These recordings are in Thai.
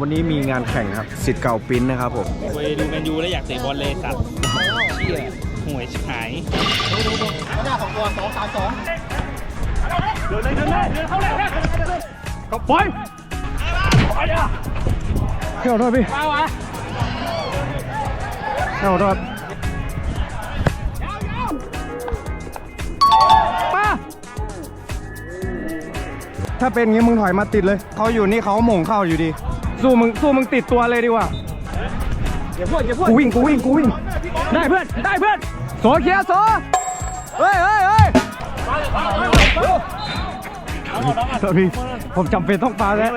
วันนี้มีงานแข่งครับสิทธิ์เก่าปริ้นนะครับผมไปดูแมนยูแล้วอยากเตะบอลเลยสัตว์เชี่ยห่วยชิบหายเที่ยวโทษพี่เที่ยวโทษป้าถ้าเป็นงี้มึงถอยมาติดเลย เขาอยู่นี่เขาหม่งเข้าอยู่ดี สู้มึงสู้มึงติดตัวเลยดีกว่ากูวิ่งกูวิ่งกูวิ่งได้เพื่อนได้เพื่อนโสเคลียร์โสเฮ้ยเฮ้ยเฮ้ยโทษพี่ผมจำเป็นต้องปาแล้ว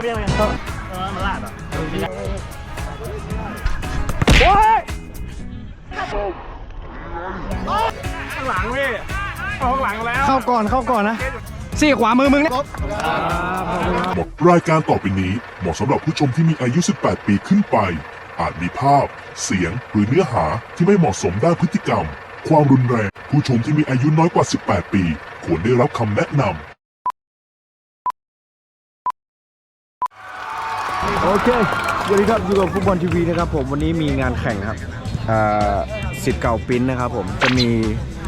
โอ้ยเข้าก่อนเข้าก่อนนะ สี่ขวามือมึงเนี่ยรายการต่อไปนี้เหมาะสำหรับผู้ชมที่มีอายุ 18 ปีขึ้นไป อาจมีภาพ เสียงหรือเนื้อหาที่ไม่เหมาะสมด้านพฤติกรรม ความรุนแรง ผู้ชมที่มีอายุน้อยกว่า 18 ปี ควรได้รับคำแนะนำโอเคสวัสดีครับอยู่กับฟุตบอลทีวีนะครับผมวันนี้มีงานแข่งครับอ่าสิทธิ์เก่าปริ้นนะครับผมจะมี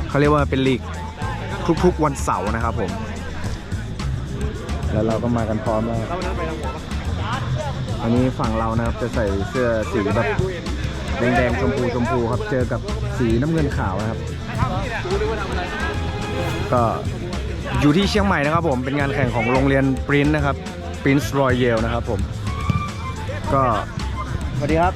เขาเรียกว่าเป็นลีกทุกๆวันเสาร์นะครับผม แล้วเราก็มากันพร้อมแล้วอันนี้ฝั่งเรานะครับจะใส่เสื้อสีแบบแดงๆชมพูชมพูครับเจอกับสีน้ำเงินขาวนะครับ ก็อยู่ที่เชียงใหม่นะครับผมเป็นงานแข่งของโรงเรียนปริ้นนะครับปรินซ์รอยเยลนะครับผมก็สวัสดีครับ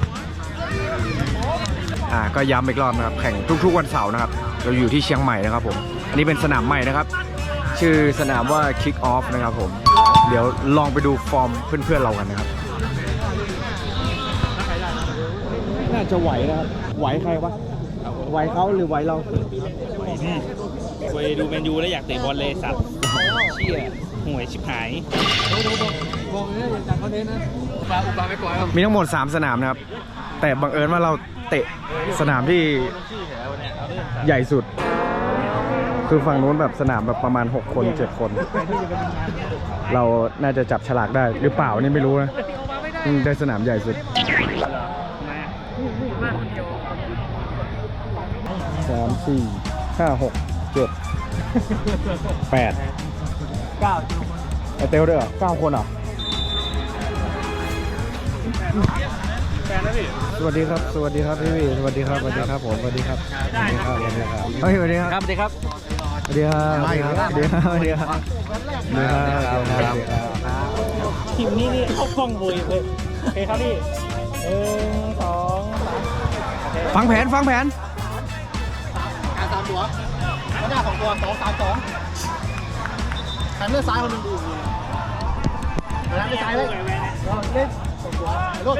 อ่าก็ย้ำอีกรอบนะครับแข่งทุกๆวันเสาร์นะครับ เราอยู่ที่เชียงใหม่นะครับผม อันนี้เป็นสนามใหม่นะครับ ชื่อสนามว่า Kick Off นะครับผม เดี๋ยวลองไปดูฟอร์มเพื่อนๆเรากันนะครับ น่าจะไหวนะครับ ไหวใครวะ ไหวเขาหรือไหวเรา ไปดูแมนยูแล้วอยากเตะบอลเลยสัตว์เชี่ยห่วยชิบหาย มีทั้งหมด 3 สนามนะครับ แต่บังเอิญว่าเราเตะสนามที่ใหญ่สุด คือฝั่งนู้นแบบสนามแบบประมาณ 6 คน 7 คน เราน่าจะจับฉลากได้หรือเปล่านี่ไม่รู้นะอืมได้สนามใหญ่สุดสามสี่ห้าหกเจ็ดแปดเก้าไอเตลด้วยเหรอเก้าคนเหรอสวัสดีครับ สวัสดีครับพี่วีสวัสดีครับ สวัสดีครับผม สวัสดีครับ สวัสดีครับ สวัสดีครับ เฮ้ย สวัสดีครับ ครับสวัสดีครับ สวัสดีครับสวัสดีครับสวัสดีครับสวัสดีครับสวัสดีครับสวัสดีครับทีมนี้นี่เข้ากล้องบุยเลยโอเคครับพี่หนึ่งสองสามฟังแผนฟังแผนการสามตัวหน้าสองตัวสองสามสองหันเลือซ้ายคนหนึ่งดูหันไปซ้ายเลยเล่นสองตัวรถ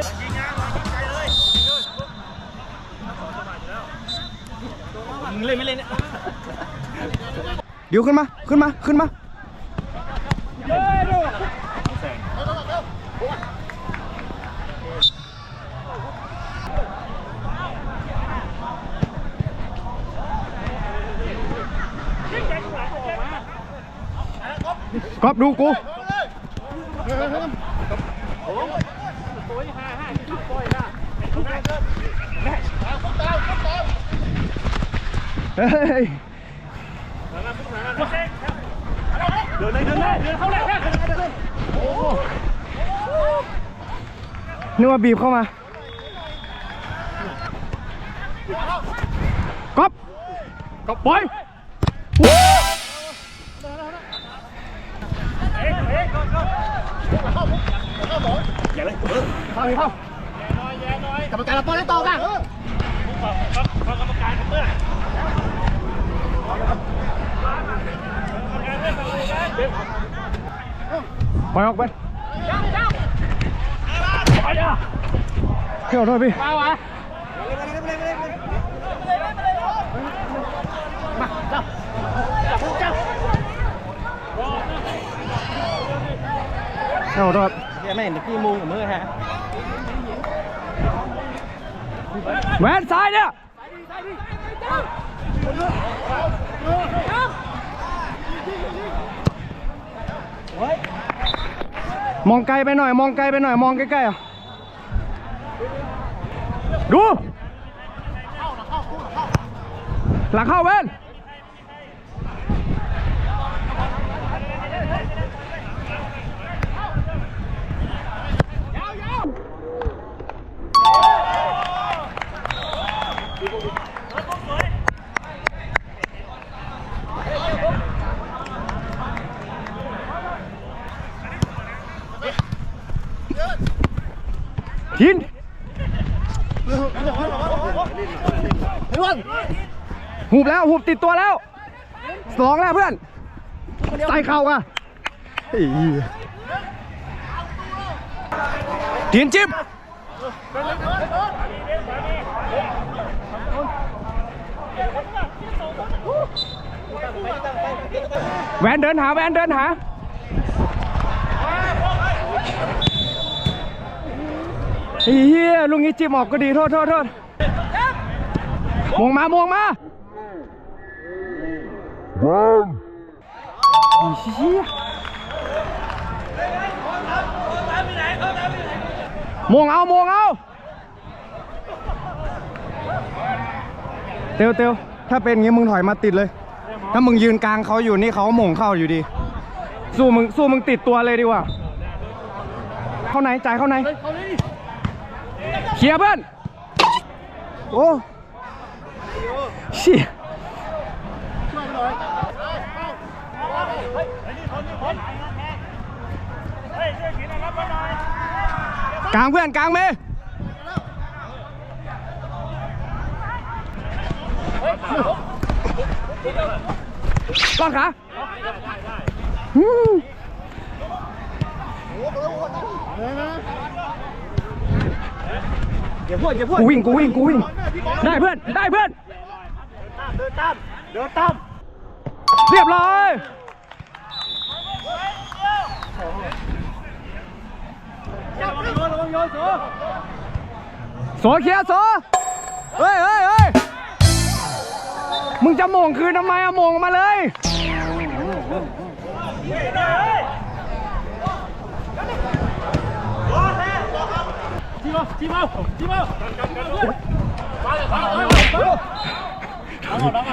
มึงเล่นไม่เล่นเนี่ย เดี๋ยวขึ้นมา ขึ้นมา ขึ้นมาก๊อฟดูกูเฮ้ย เดินเลยเดินเลยเดินเข้าเลยนะนึกว่าบีบเข้ามาก๊อปก๊อปบอยอย่าเลยเข้าเข้ากรรมการเราป้อนได้ต่อกัน ปล่อยออกไปเที่ยวด้วยพี่มาเที่ยวด้วยเดี๋ยวไม่เห็นพี่มุงกับมือฮะแหวนซ้ายเนี่ย มองไกลไปหน่อย มองไกลไปหน่อย มองใกล้ๆอะดูหลังเข้าเว้น ทินหูบแล้วหูบติดตัวแล้วสองแล้วเพื่อนใส่เข่าอะไอ้เหี้ยเทียนจิ๊บแวนเดินหาแวนเดินหา ไอ้ เหี้ยลุงนี้จิ้มออกก็ดีโทษโทษโทษมองมามองมาไอ้เหี้ยมองเอามองเอาเตียวเตียวถ้าเป็นงี้มึงถอยมาติดเลย ถ้ามึงยืนกลางเขาอยู่นี่เขาหม่งเข้าอยู่ดี สู้มึงสู้มึงติดตัวเลยดีกว่า เข้าไหนจ่ายเข้าไหน เคลียร์เพื่อน โอ้เชี่ยกลางเพื่อนกลางเมก้อนขา อืมกูวิ่งกูวิ่งกูวิ่ง ได้เพื่อนได้เพื่อน เดินตามเดินตามเรียบร้อยโสเคลียร์โสเฮ้ยเฮ้ยเฮ้ยมึงจะโมงคืนทำไมอะโมงมาเลย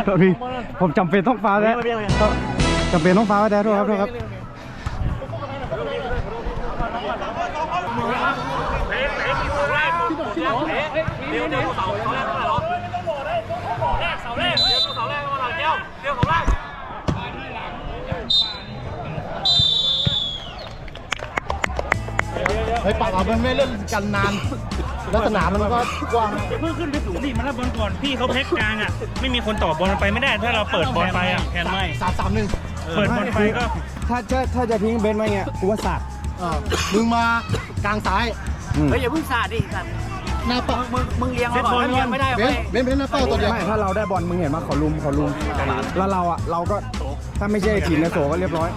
โทษพี่ผมจำเป็นต้องฟ้าแล้วจำเป็นต้องฟ้าวแล้วด้วยครับด้วยครับเฮ้ยปากเอามันไม่เล่นกันนาน แล้วสนามมันก็กว้างเพิ่งขึ้นไปสูงดิมันรับบอลก่อนพี่เขาแพ็กกลางอะไม่มีคนต่อบอลมันไปไม่ได้ ถ้าเราเปิดบอลไปอะแคนไม่สามสามหนึ่งเปิดบอลไปก็ถ้าถ้าถ้าจะทิ้งเบนซ์ไว้เงี้ยกูว่าสัตว์เออมึงมากลางซ้ายเฮ้ยอย่าเพิ่งสาดดิสัตว์หน้าเป้ามึงมึงเลี้ยงมาก่อนถ้าเลี้ยงไม่ได้เบเว้นยเบนเบนหน้าเป้าตัวเดียวไม่ถ้าเราได้บอลมึงเห็นว่าเขาลุมเขาลุมแล้วเราอะเราก็ถ้าไม่ใช่ทีมในโสก็เรียบร้อย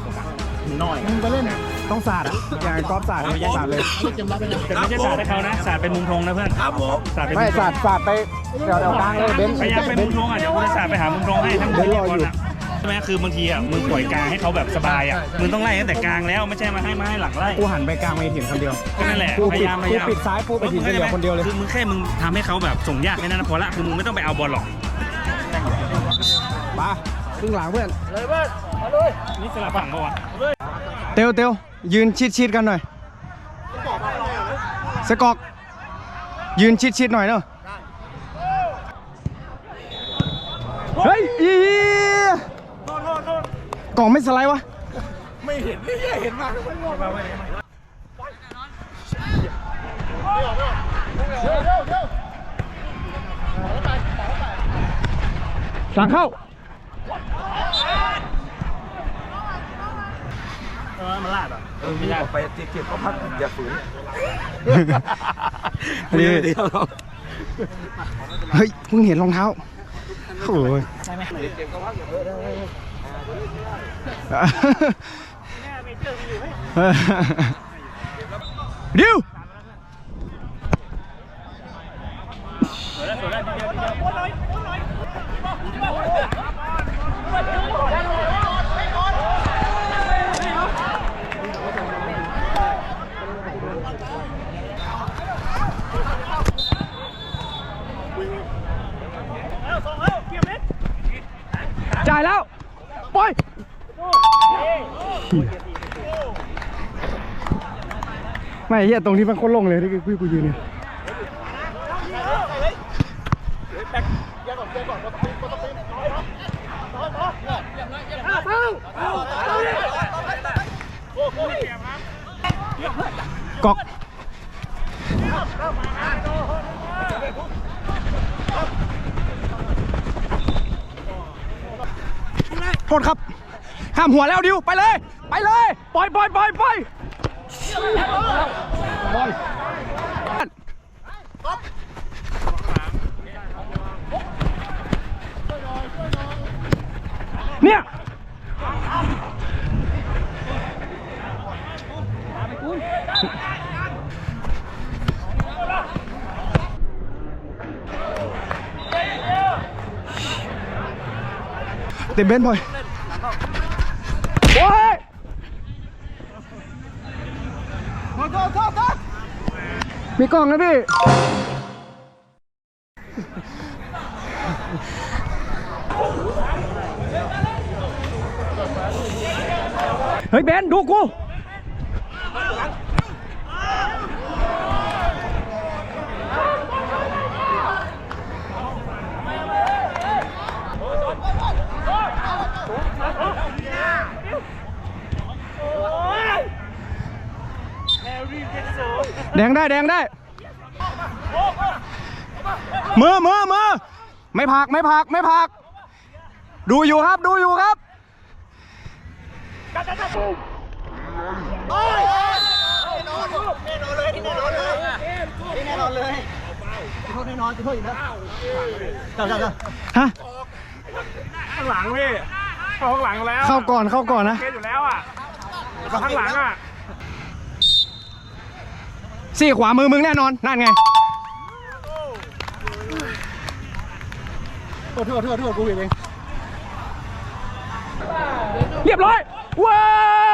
มึงไปเล่น ต้องสาดอะอย่างกอล์ฟสาดไม่ใช่สาดเลยลูกเกมรับไปเลยแต่ไม่ใช่สาดให้เขานะสาดเป็นมุมธงนะเพื่อนครับผมสาดเป็นไม่มุมธสางดสาดไปเดี๋ยวเดี๋ยวกลางเลยเบนซ์พยายามไปเบมุนมซ์ ธงอะเดี๋ยวกูจะสาดไปหามุมธงให้ทั้งเบนซ์รออยู่ใช่ไหมคือบางทีอะมึงปล่อยกลางให้เขาแบบสบายอะมึงต้องไล่ตั้งแต่กลางแล้วไม่ใช่มาให้มาให้หลังไล่กูหันไปกลางไปถิ่นคนเดียว ก็นั่นแหละกูพปิดยายามพยายามกูปิดซ้ายกูไปทีมเหลือคนเดียวเลย คือมึงแค่มึงทำให้เขาแบบส่งยากแค่นั้นนะพอละคือมึงไม่ต้องไปเอาบอลหรอกมาครึ่งหลังเพื่อน นี่สลับฝั่งปะวะ เตียวเตียว ยืนชิดชิดๆกันหน่อย สกอก ยืนชิดชิดๆหน่อยเนอะเฮ้ยอีกล่องไม่สไลด์วะหลังเข้าเออมันลาดอะ เออไม่ลาดไปนี่เฮ้ยเพิ่งเห็นรองเท้าโอ้ยดิวายแล้วปล่อยไม่เฮียตรงนี้มันโคตรโลงเลยที่กูกูยืนเนี่ยกอก โทษครับ ข้ามหัวแล้วดิว ไปเลย ไปเลย ปล่อยปล่อยปล่อยปล่อยเนี่ยเต็มเบนพอยโอ้ย มีกล้องนะพี่ เฮ้ยเบน ดูกู แดงได้แดงได้ มือมือมือไม่พักไม่พักไม่พัก ดูอยู่ครับดูอยู่ครับแน่นอนเลยโทษแน่นอนโทษอีกแล้วจ้าจ้าจ้าฮะข้างหลังพี่เข้าข้างหลังแล้วเข้าก่อนเข้าก่อนนะเกอยู่แล้วอะข้างหลังอะ สี่ขวามือมึงแน่นอน นั่นไงโทษโทษโทษโทษกูผิดเองเรียบร้อย ว้า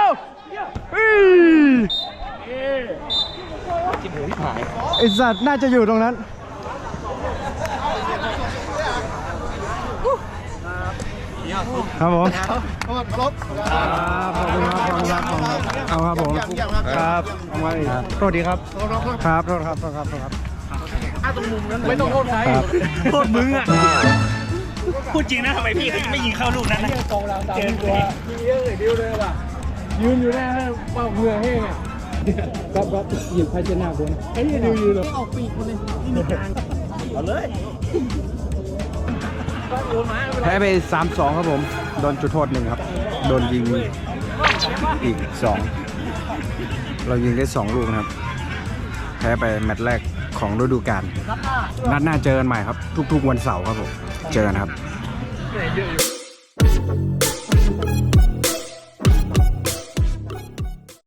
วอื้อไอสัตว์น่าจะอยู่ตรงนั้น ครับผมขอบคุณครับขอบคุณครับขอบคุณครับเอาครับผมอย่างอย่างครับครับเอาไว้โทษดีครับครับโทษครับโทษครับโทษครับไม่ต้องโทษใครโทษมึงอะพูดจริงนะทำไมพี่เขาไม่ยิงเข้าลูกนั้นนะเจอตัวยืนอยู่ได้เป้าเมือแห้งอะครับครับหยิบภาชนะคนไอ้นี่ดูยืนเลยเอาปีกคนเลยนี่มีทาง แพ้ไป 3-2 ครับผม โดนจุดโทษหนึ่งครับ โดนยิงอีก 2 เรายิงได้ 2 ลูกนะครับ แพ้ไปแมตช์แรกของฤดูกาลนัดหน้าเจอกันใหม่ครับ ทุกๆวันเสาร์ครับผม เจอกันครับ